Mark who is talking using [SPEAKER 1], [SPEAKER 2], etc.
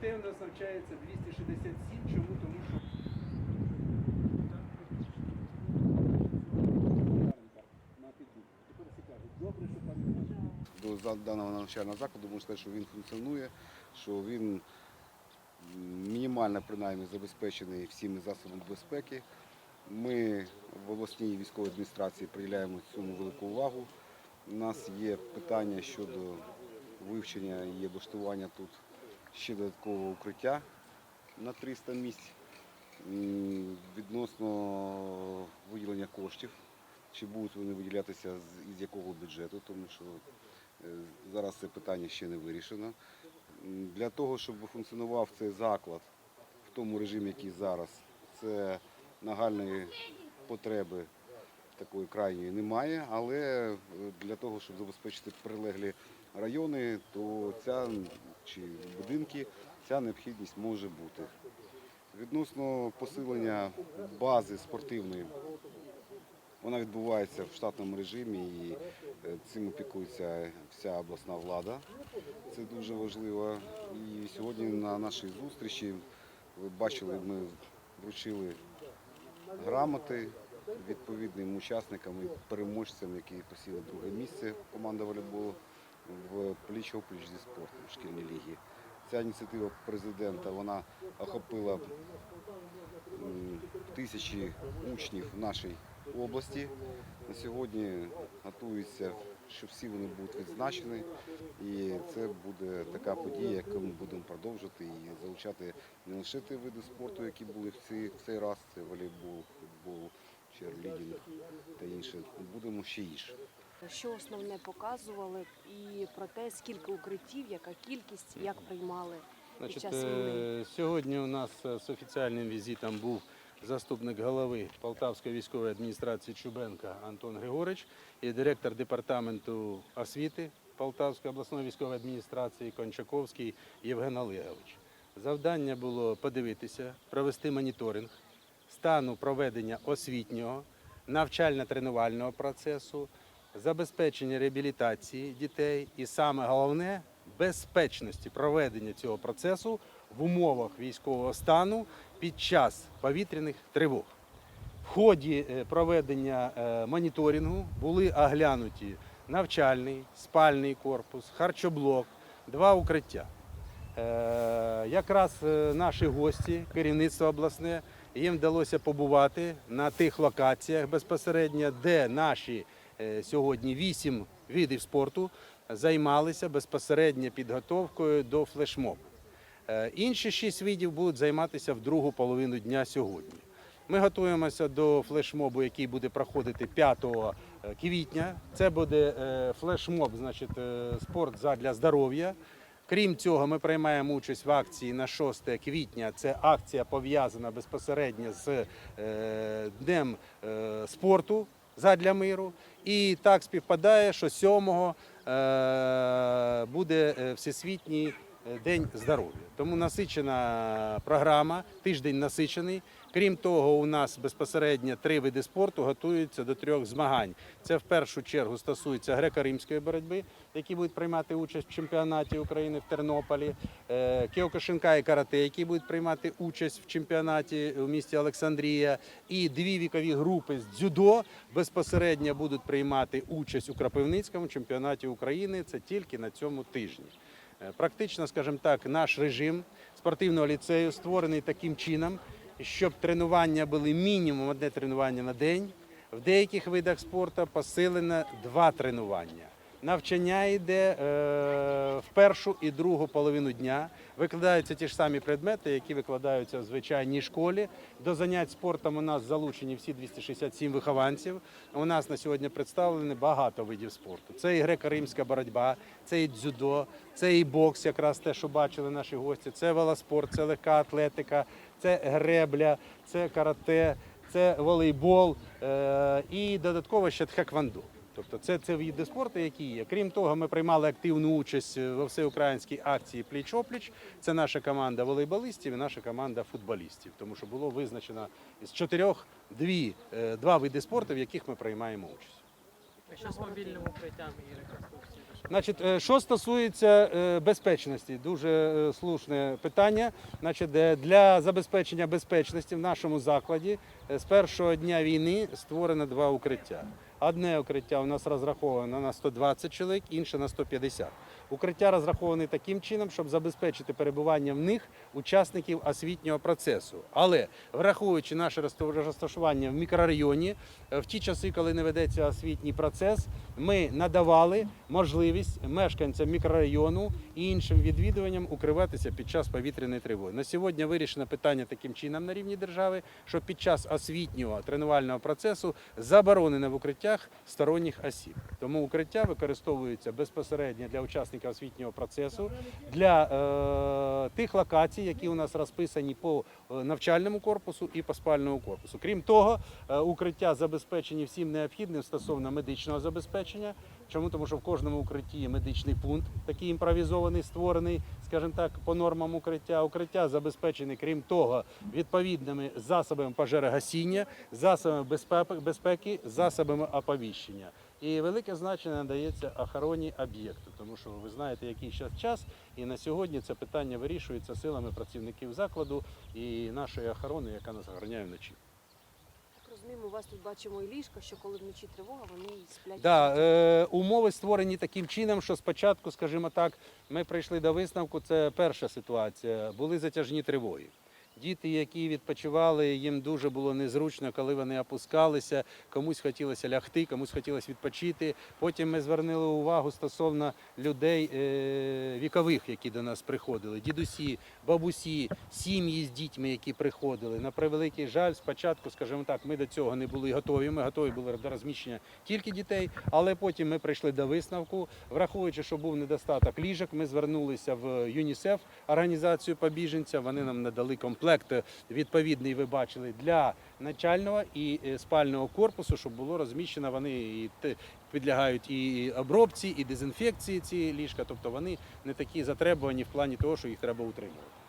[SPEAKER 1] Дітей у нас навчається 267. Чому? Тому що
[SPEAKER 2] до даного навчального закладу можу сказати, що він функціонує, що він мінімально принаймні забезпечений всіми засобами безпеки. Ми в обласній військовій адміністрації приділяємо цьому велику увагу. У нас є питання щодо вивчення і облаштування тут ще додаткового укриття на 300 місць. Відносно виділення коштів, чи будуть вони виділятися з якого бюджету, тому що Е, Зараз це питання ще не вирішено. Для того, щоб функціонував цей заклад в тому режимі, який зараз, це нагальної потреби такої крайньої немає, але е, для того, щоб забезпечити прилеглі райони, то ця чи будинки, ця необхідність може бути. Відносно посилення бази спортивної вона відбувається в штатному режимі і е, цим опікується вся обласна влада. Це дуже важливо. І сьогодні на нашій зустрічі ви бачили, ми вручили грамоти відповідним учасникам і переможцям, які посіли друге місце команда волейболу в пліч-опліч зі спортом в шкільній лігі. Ця ініціатива президента вона охопила тисячі учнів в нашій області. На сьогодні готується, що всі вони будуть відзначені. І це буде така подія, яку ми будемо продовжувати і залучати не лише ті види спорту, які були в цей раз, це волейбол, футбол, черлідінг та інше. Будемо ще інше.
[SPEAKER 3] Що основне показували і про те, скільки укриттів, яка кількість, як приймали під час війни.
[SPEAKER 1] е, сьогодні у нас е, з офіціальним візитом був заступник голови Полтавської військової адміністрації Чубенка Антон Григорич і директор департаменту освіти Полтавської обласної військової адміністрації Кончаковський Євген Олегович. Завдання було подивитися, провести моніторинг стану проведення освітнього, навчально-тренувального процесу, забезпечення реабілітації дітей і саме головне безпечності проведення цього процесу в умовах військового стану під час повітряних тривог. В ході е, проведення е, моніторингу були оглянуті навчальний, спальний корпус, харчоблок, два укриття. Е, Якраз наші гості, керівництво обласне, їм вдалося побувати на тих локаціях безпосередньо, де наші е, сьогодні вісім видів спорту займалися безпосередньо підготовкою до флешмобу. Е, Інші шість видів будуть займатися в другу половину дня сьогодні. Ми готуємося до флешмобу, який буде проходити 5 квітня. Це буде е, флешмоб, значить, е, спорт задля здоров'я. Крім цього, ми приймаємо участь в акції на 6 квітня. Це акція пов'язана безпосередньо з е, Днем е, спорту задля миру. І так співпадає, що 7 е, буде Всесвітній День здоров'я. Тому насичена програма, тиждень насичений. Крім того, у нас безпосередньо три види спорту готуються до трьох змагань. Це в першу чергу стосується греко-римської боротьби, які будуть приймати участь в чемпіонаті України в Тернополі, е, кіокошинка і карате, які будуть приймати участь в чемпіонаті у місті Олександрія, і дві вікові групи з дзюдо безпосередньо будуть приймати участь у Кропивницькому чемпіонаті України. Це тільки на цьому тижні. Е, Практично, скажімо так, наш режим спортивного ліцею створений таким чином, щоб тренування були мінімум одне тренування на день. В деяких видах спорту посилено два тренування. Навчання йде е, в першу і другу половину дня. Викладаються ті ж самі предмети, які викладаються в звичайній школі. До занять спортом у нас залучені всі 267 вихованців. У нас на сьогодні представлені багато видів спорту. Це і греко-римська боротьба, це і дзюдо, це і бокс, якраз те, що бачили наші гості. Це велоспорт, це легка атлетика, це гребля, це карате, це волейбол е, і додатково ще тхеквондо. Тобто це, це види спорту, які є. Крім того, ми приймали активну участь во всеукраїнській акції Пліч-опліч. Це наша команда волейболистів і наша команда футболістів. Тому що було визначено з чотирьох дві, е, два види спорту, в яких ми приймаємо участь.
[SPEAKER 4] Що з мобільним укриттям і реконструкцією?
[SPEAKER 1] Значить, е, що стосується е, безпечності, дуже е, слушне питання. Значить, е, для забезпечення безпечності в нашому закладі е, з першого дня війни створено два укриття. Одне укриття у нас розраховано на 120 чоловік, інше на 150. Укриття розраховані таким чином, щоб забезпечити перебування в них учасників освітнього процесу. Але враховуючи наше розташування в мікрорайоні, е, в ті часи, коли не ведеться освітній процес, ми надавали можливість мешканцям мікрорайону і іншим відвідуванням укриватися під час повітряної тривоги. На сьогодні вирішено питання таким чином на рівні держави, що під час освітнього тренувального процесу заборонено в укриттях сторонніх осіб. Тому укриття використовується безпосередньо для учасників освітнього процесу, для е, тих локацій, які у нас розписані по е, навчальному корпусу і по спальному корпусу. Крім того, е, укриття забезпечені всім необхідним стосовно медичного забезпечення. Чому? Тому що в кожному укритті є медичний пункт, такий імпровізований, створений, скажімо так, по нормам укриття. Укриття забезпечені, крім того, відповідними засобами пожежогасіння, засобами безпеки, засобами оповіщення. І велике значення надається охороні об'єкту, тому що ви знаєте, який зараз час, і на сьогодні це питання вирішується силами працівників закладу і нашої охорони, яка нас охороняє вночі.
[SPEAKER 3] Так розуміємо, у вас тут бачимо і ліжко, що коли вночі тривога, вони сплять.
[SPEAKER 1] Да, е, умови створені таким чином, що спочатку, скажімо так, ми прийшли до висновку. Це перша ситуація. Були затяжні тривоги. Діти, які відпочивали, їм дуже було незручно, коли вони опускалися. Комусь хотілося лягти, комусь хотілося відпочити. Потім ми звернули увагу стосовно людей е, вікових, які до нас приходили, дідусі, бабусі, сім'ї з дітьми, які приходили. На превеликий жаль, спочатку, скажімо так, ми до цього не були готові. Ми готові були до розміщення тільки дітей, але потім ми прийшли до висновку. Враховуючи, що був недостаток ліжок, ми звернулися в ЮНІСЕФ, організацію по біженцям. Вони нам надали комплект відповідний, ви бачили, для начального і е, спального корпусу, щоб було розміщено. Вони і підлягають і обробці, і дезінфекції ці ліжка. Тобто вони не такі затребувані в плані того, що їх треба утримувати.